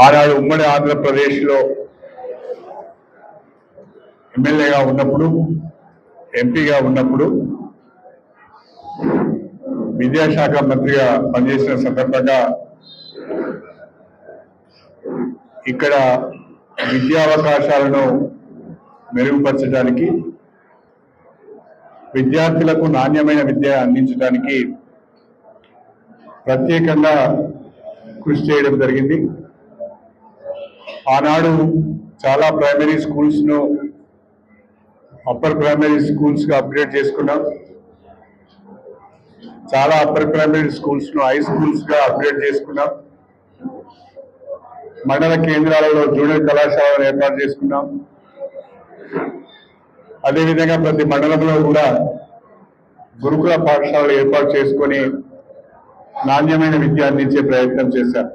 ఆనాడు ఉమ్మడి ఆంధ్రప్రదేశ్లో ఎమ్మెల్యేగా ఉన్నప్పుడు ఎంపీగా ఉన్నప్పుడు విద్యాశాఖ మంత్రిగా పనిచేసిన సందర్భంగా ఇక్కడ విద్యావకాశాలను మెరుగుపరచడానికి విద్యార్థులకు నాణ్యమైన విద్య అందించడానికి ప్రత్యేకంగా కృషి చేయడం జరిగింది. ఆనాడు చాలా ప్రైమరీ స్కూల్స్ను అప్పర్ ప్రైమరీ స్కూల్స్గా అప్గ్రేడ్ చేసుకున్నాం. చాలా అప్పర్ ప్రైమరీ స్కూల్స్ను హై స్కూల్స్గా అప్గ్రేడ్ చేసుకున్నాం. మండల కేంద్రాలలో జూనియర్ కళాశాలను ఏర్పాటు చేసుకున్నాం. అదేవిధంగా ప్రతి మండలంలో కూడా గురుకుల పాఠశాలలు ఏర్పాటు చేసుకొని నాణ్యమైన విద్య అందించే ప్రయత్నం చేశారు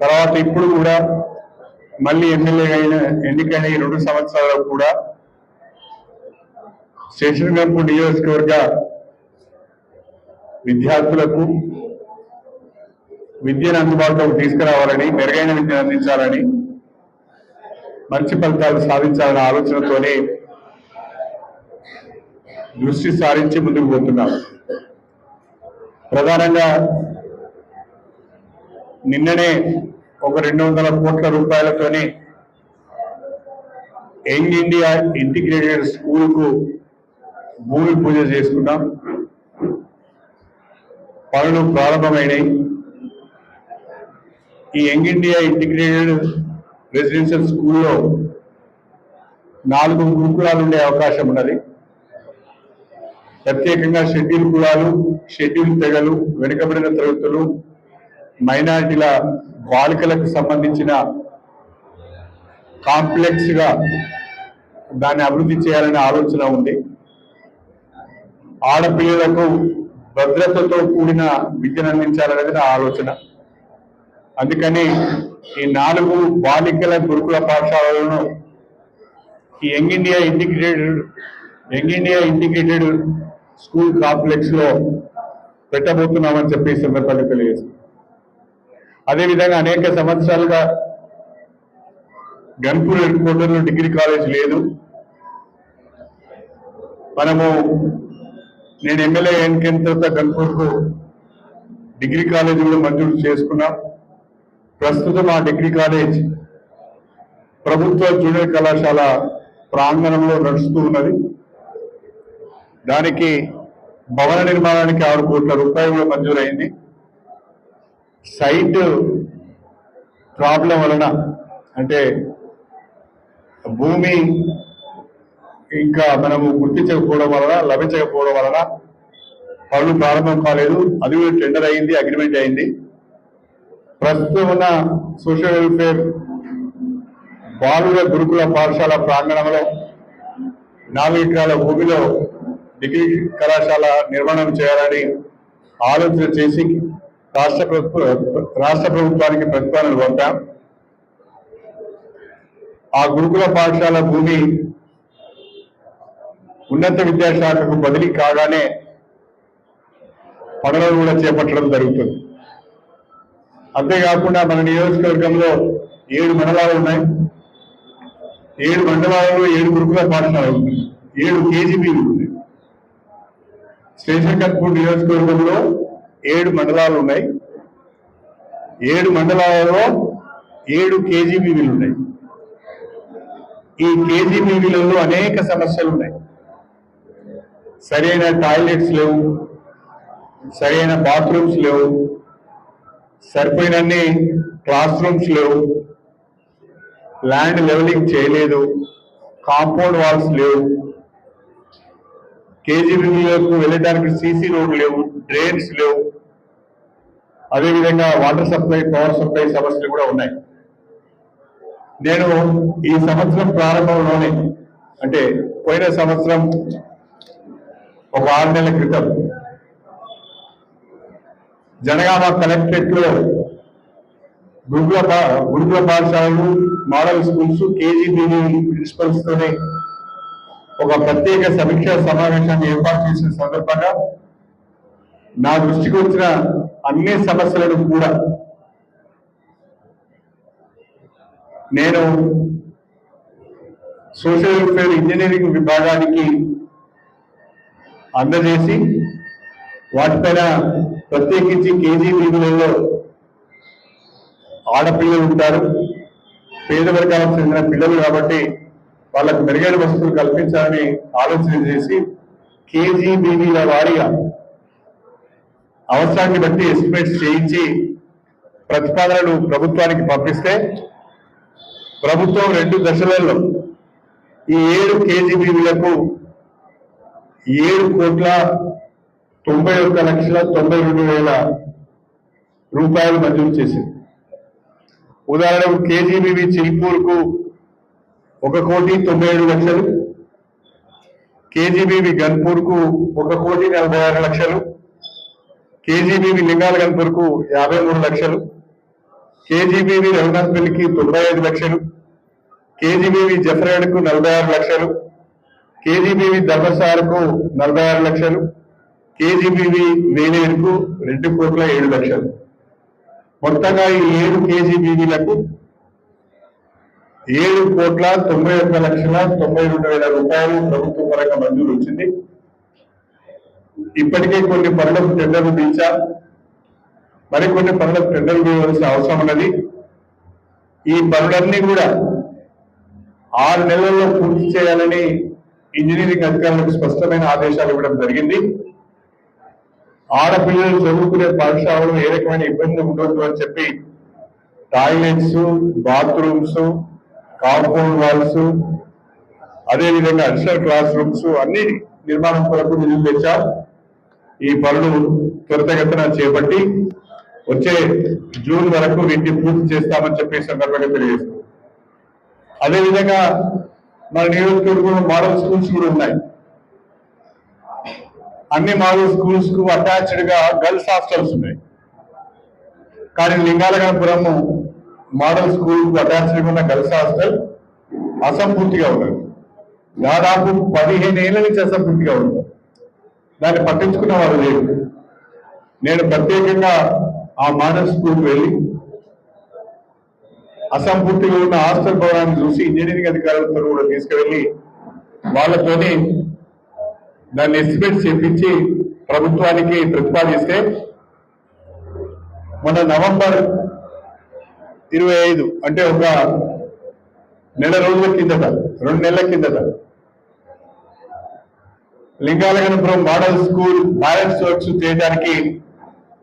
తర్వాత ఇప్పుడు కూడా మళ్ళీ ఎమ్మెల్యే అయిన ఎన్నికైన ఈ రెండు సంవత్సరాల్లో కూడా స్టేషన్ గంపు నియోజకవర్గ విద్యార్థులకు విద్యను అందుబాటులోకి తీసుకురావాలని మెరుగైన విద్యను అందించాలని మంచి ఫలితాలు సాధించాలనే ఆలోచనతోనే దృష్టి సారించి ముందుకు పోతున్నారు ప్రధానంగా నిన్ననే ఒక రెండు వందల కోట్ల రూపాయలతోనే యంగ్ ఇండియా ఇంటిగ్రేటెడ్ స్కూల్కు భూమి పూజ చేసుకున్నాం. పనులు ప్రారంభమైనాయి. ఈ యంగ్ ఇండియా ఇంటిగ్రేటెడ్ రెసిడెన్షియల్ స్కూల్లో నాలుగు గురుకులాలు ఉండే అవకాశం ఉన్నది. ప్రత్యేకంగా షెడ్యూల్ కులాలు షెడ్యూల్ తెగలు వెనుకబడిన తరగతులు మైనారిటీల బాలికలకు సంబంధించిన కాంప్లెక్స్గా దాన్ని అభివృద్ధి చేయాలనే ఆలోచన ఉంది. ఆడపిల్లలకు భద్రతతో కూడిన విద్యను అందించాలనేది నా ఆలోచన. అందుకని ఈ నాలుగు బాలికల గురుకుల పాఠశాలలను ఈ young India integrated young India integrated school కాంప్లెక్స్లో పెట్టబోతున్నామని చెప్పి ఈ సందర్భంగా తెలియజేస్తాం అదేవిధంగా అనేక సంవత్సరాలుగా గన్పూర్ హెడ్ క్వార్టర్లో డిగ్రీ కాలేజ్ లేదు. మనము నేను ఎమ్మెల్యే ఎన్నికైన తర్వాత గన్పూర్కు డిగ్రీ కాలేజ్ కూడా మంజూరు చేసుకున్నాం. ప్రస్తుతం ఆ డిగ్రీ కాలేజ్ ప్రభుత్వ జూనియర్ కళాశాల ప్రాంగణంలో నడుస్తూ ఉన్నది. దానికి భవన నిర్మాణానికి ఆరు కోట్ల రూపాయలు కూడా మంజూరైంది. సైట్ ప్రాబ్లం వలన అంటే భూమి ఇంకా మనము గుర్తించకపోవడం వలన లభించకపోవడం వలన పనులు ప్రారంభం కాలేదు. అది కూడా టెండర్ అయింది అగ్రిమెంట్ అయింది. ప్రస్తుతం ఉన్న సోషల్ వెల్ఫేర్ బాలుర గురుకుల పాఠశాల ప్రాంగణంలో నాలుగు ఎకరాల భూమిలో డిగ్రీ కళాశాల నిర్మాణం చేయాలని ఆలోచన చేసి రాష్ట్ర ప్రభుత్వ రాష్ట్ర ప్రభుత్వానికి ప్రతిపాదనలు పంపాం. ఆ గురుకుల పాఠశాల భూమి ఉన్నత విద్యాశాఖకు బదిలీ కాగానే పనులను కూడా చేపట్టడం జరుగుతుంది. అంతేకాకుండా మన నియోజకవర్గంలో ఏడు మండలాలు ఉన్నాయి. ఏడు మండలాలలో ఏడు గురుకుల పాఠశాలలు ఉన్నాయి. ఏడు కేజీబీలు శ్రీశంకర్పూర్ నియోజకవర్గంలో ఏడు మండలాలు ఉన్నాయి. ఏడు మండలాలలో ఏడు కేజీబీవీలు ఉన్నాయి ఈ కేజీబీవీలలో అనేక సమస్యలు ఉన్నాయి సరైన టాయిలెట్స్ లేవు సరైన బాత్రూమ్స్ లేవు సరిపోయినన్ని క్లాస్ రూమ్స్ లేవు ల్యాండ్ లెవెలింగ్ చేయలేదు కాంపౌండ్ వాల్స్ లేవు కేజీబీలకు వెళ్ళడానికి సీసీ రోడ్లు లేవు డ్రైన్స్ లేవు. అదేవిధంగా వాటర్ సప్లై పవర్ సప్లై సమస్యలు కూడా ఉన్నాయి. నేను ఈ సంవత్సరం ప్రారంభంలోనే అంటే పోయిన సంవత్సరం ఒక ఆరు నెలల క్రితం జనగామ కలెక్టరేట్లో గురుకుల గురుకుల పాఠశాలలు మోడల్ స్కూల్స్ కేజీబీవీ ప్రిన్సిపల్స్ తోనే ఒక ప్రత్యేక సమీక్ష సమావేశాన్ని ఏర్పాటు చేసిన సందర్భంగా నా దృష్టికి వచ్చిన అన్ని సమస్యలను కూడా నేను సోషల్ వెల్ఫేర్ ఇంజనీరింగ్ విభాగానికి అందజేసి వాటిపైన ప్రత్యేకించి కేజీ వీధులలో ఆడపిల్లలు ఉంటారు పేద వర్గాలకు చెందిన పిల్లలు కాబట్టి వాళ్ళకు మెరుగైన వసతులు కల్పించాలని ఆలోచన చేసి కేజీబీబీల వారీగా అవసరాన్ని బట్టి ఎస్టిమేట్స్ చేయించి ప్రతిపాదనలు ప్రభుత్వానికి పంపిస్తే ప్రభుత్వం రెండు దశలలో ఈ ఏడు కేజీబీవీలకు ఏడు కోట్ల తొంభై ఒక్క లక్షల తొంభై రెండు వేల రూపాయలు మంజూరు చేసింది. ఉదాహరణకు కేజీబీవీ చిల్పూర్కు ఒక కోటి తొంభై ఏడు లక్షలు. కేజీబీవీ గన్పూర్కు ఒక కోటి నలభై ఆరు లక్షలు. కేజీబీబీ లింగాల గన్పూర్కు యాభై మూడు లక్షలు. కేజీబీవీ రఘునాథ్పల్లికి తొంభై ఐదు లక్షలు. కేజీబీవీ జఫరాడ్కు నలభై ఆరు లక్షలు. కేజీబీవీ ధర్మసారకు నలభై ఆరు లక్షలు. కేజీబీబీ వేలేరుకు రెండు కోట్ల ఏడు లక్షలు. మొత్తంగా ఈ ఏడు కేజీబీవీలకు ఏడు కోట్ల తొంభై ఒక్క లక్షల తొంభై రెండు వేల రూపాయలు ప్రభుత్వ పరంగా మంజూరు వచ్చింది. ఇప్పటికే కొన్ని పనులకు టెండర్లు పిలిచా మరికొన్ని పనులకు టెండర్లు తీయవలసిన అవసరం ఉన్నది. ఈ పనులన్నీ కూడా ఆరు నెలల్లో పూర్తి చేయాలని ఇంజనీరింగ్ అధికారులకు స్పష్టమైన ఆదేశాలు ఇవ్వడం జరిగింది. ఆడపిల్లలు చదువుకునే పాఠశాలలో ఏ రకమైన ఇబ్బంది ఉండొద్దు అని చెప్పి టాయిలెట్స్ బాత్రూమ్స్ కాంపౌండ్ వాల్స్ అదేవిధంగా అడిషనల్ క్లాస్ రూమ్స్ అన్ని నిర్మాణం కొరకు నిధులు తెచ్చాం. ఈ పనులు త్వరితగతిన చేపట్టి వచ్చే జూన్ వరకు వీటిని పూర్తి చేస్తామని చెప్పి సందర్భంగా తెలియజేస్తాం అదేవిధంగా మన నియోజకవర్గంలో మోడల్ స్కూల్స్ కూడా ఉన్నాయి. అన్ని మోడల్ స్కూల్స్కు అటాచ్డ్గా గర్ల్స్ హాస్టల్స్ ఉన్నాయి. కానీ లింగాలగనపురము మోడల్ స్కూల్కు అటాచ్డ్ ఉన్న గర్ల్స్ హాస్టల్ అసంపూర్తిగా ఉన్నది. దాదాపు పదిహేను ఏళ్ళ నుంచి అసంపూర్తిగా ఉంది దాన్ని పట్టించుకున్న వాళ్ళు లేదు నేను ప్రత్యేకంగా ఆ మోడల్ స్కూల్కి వెళ్ళి అసంపూర్తిగా ఉన్న హాస్టల్ భవనాన్ని చూసి ఇంజనీరింగ్ అధికారులతో కూడా తీసుకువెళ్ళి వాళ్ళతోని దాన్ని ఎస్టిమేట్ చేపించి ప్రభుత్వానికి ప్రతిపాదిస్తే మన నవంబర్ ఇరవై ఐదు అంటే ఒక నెల రోజుల కిందట రెండు నెలల కిందట. Lingalaganapuram model school balance works చేయడానికి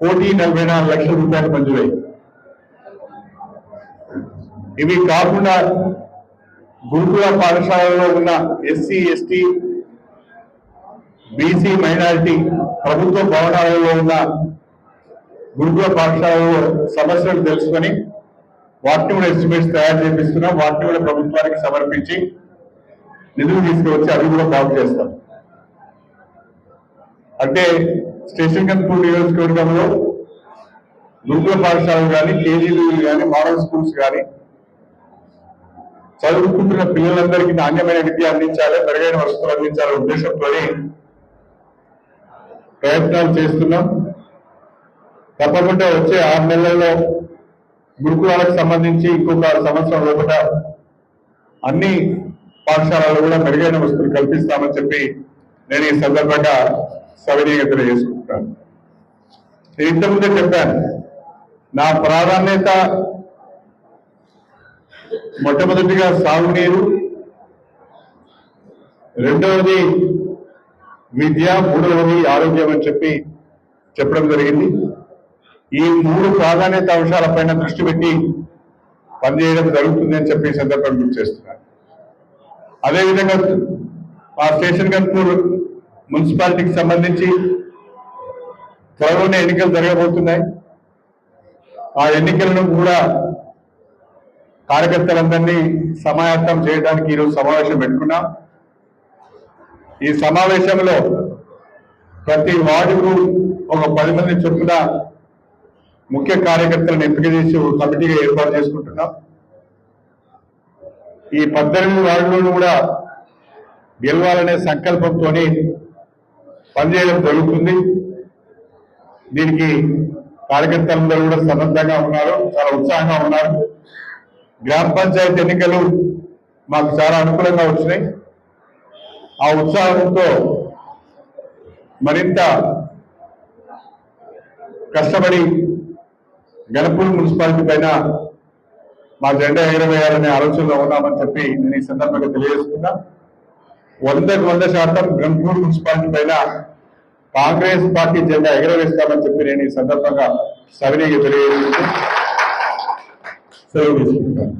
కోటి నలభై నాలుగు లక్షల రూపాయలు మంజూరై ఇవి కాకుండా గురుకుల పాఠశాలలో ఉన్న ఎస్సీ ఎస్టీ బీసీ మైనారిటీ ప్రభుత్వ భవనాలలో ఉన్న గురుకుల పాఠశాలలో సమస్యలు తెలుసుకొని వాటిని కూడా ఎస్టిమేట్స్ తయారు చేపిస్తున్నాం. వాటిని కూడా ప్రభుత్వానికి సమర్పించి నిధులు తీసుకువచ్చి అవి కూడా బాగు చేస్తాం. అంటే స్టేషన్ కంట్రోల్ నియోజకవర్గంలో గురుకుల పాఠశాలలు కానీ కేజీలు కానీ మోడల్ స్కూల్స్ కానీ చదువుకుంటున్న పిల్లలందరికీ నాణ్యమైన విద్య అందించాలి మెరుగైన వసతులు అందించాలనే ఉద్దేశంతో ప్రయత్నాలు చేస్తున్నాం. తప్పకుండా వచ్చే ఆరు నెలల్లో గురుకులాలకు సంబంధించి ఇంకొక సంవత్సరం లోపల అన్ని పాఠశాలలో కూడా మెరుగైన వసతులు కల్పిస్తామని చెప్పి నేను ఈ సందర్భంగా సవినీయంగా చేసుకుంటాను నేను ఇంతకుముందే చెప్పాను నా ప్రాధాన్యత మొట్టమొదటిగా సాగునీరు రెండవది విద్య మూడవది ఆరోగ్యం అని చెప్పి చెప్పడం జరిగింది. ఈ మూడు ప్రాధాన్యత అంశాలపైన దృష్టి పెట్టి పనిచేయడం జరుగుతుంది అని చెప్పి సందర్భం గుర్తు చేస్తున్నారు. అదేవిధంగా మా స్టేషన్ కన్పూర్ మున్సిపాలిటీకి సంబంధించి త్వరలోనే ఎన్నికలు జరగబోతున్నాయి. ఆ ఎన్నికలను కూడా కార్యకర్తలందరినీ సమాయత్తం చేయడానికి ఈరోజు సమావేశం పెట్టుకున్నాం. ఈ సమావేశంలో ప్రతి వార్డుకు ఒక పది మంది చొప్పున ముఖ్య కార్యకర్తలను ఎంపిక చేసి ఒక కమిటీగా ఏర్పాటు చేసుకుంటున్నాం. ఈ పద్దెనిమిది వార్డులను కూడా గెలవాలనే సంకల్పంతో పనిచేయడం జరుగుతుంది. దీనికి కార్యకర్తలందరూ కూడా సన్నద్ధంగా ఉన్నారు చాలా ఉత్సాహంగా ఉన్నారు. గ్రామ పంచాయతీ ఎన్నికలు మాకు చాలా అనుకూలంగా వచ్చినాయి. ఆ ఉత్సాహంతో మరింత కష్టపడి గణపూర్ మున్సిపాలిటీ పైన మా జెండా ఎగరవేయాలనే ఆలోచనలో ఉన్నామని చెప్పి నేను ఈ సందర్భంగా తెలియజేస్తున్నా వందకు వంద శాతం గణపూర్ మున్సిపాలిటీ పైన కాంగ్రెస్ పార్టీ జెండా ఎగరవేస్తామని చెప్పి నేను ఈ సందర్భంగా సవినీగా తెలియజేస్తూ సెలవు తీసుకుంటాను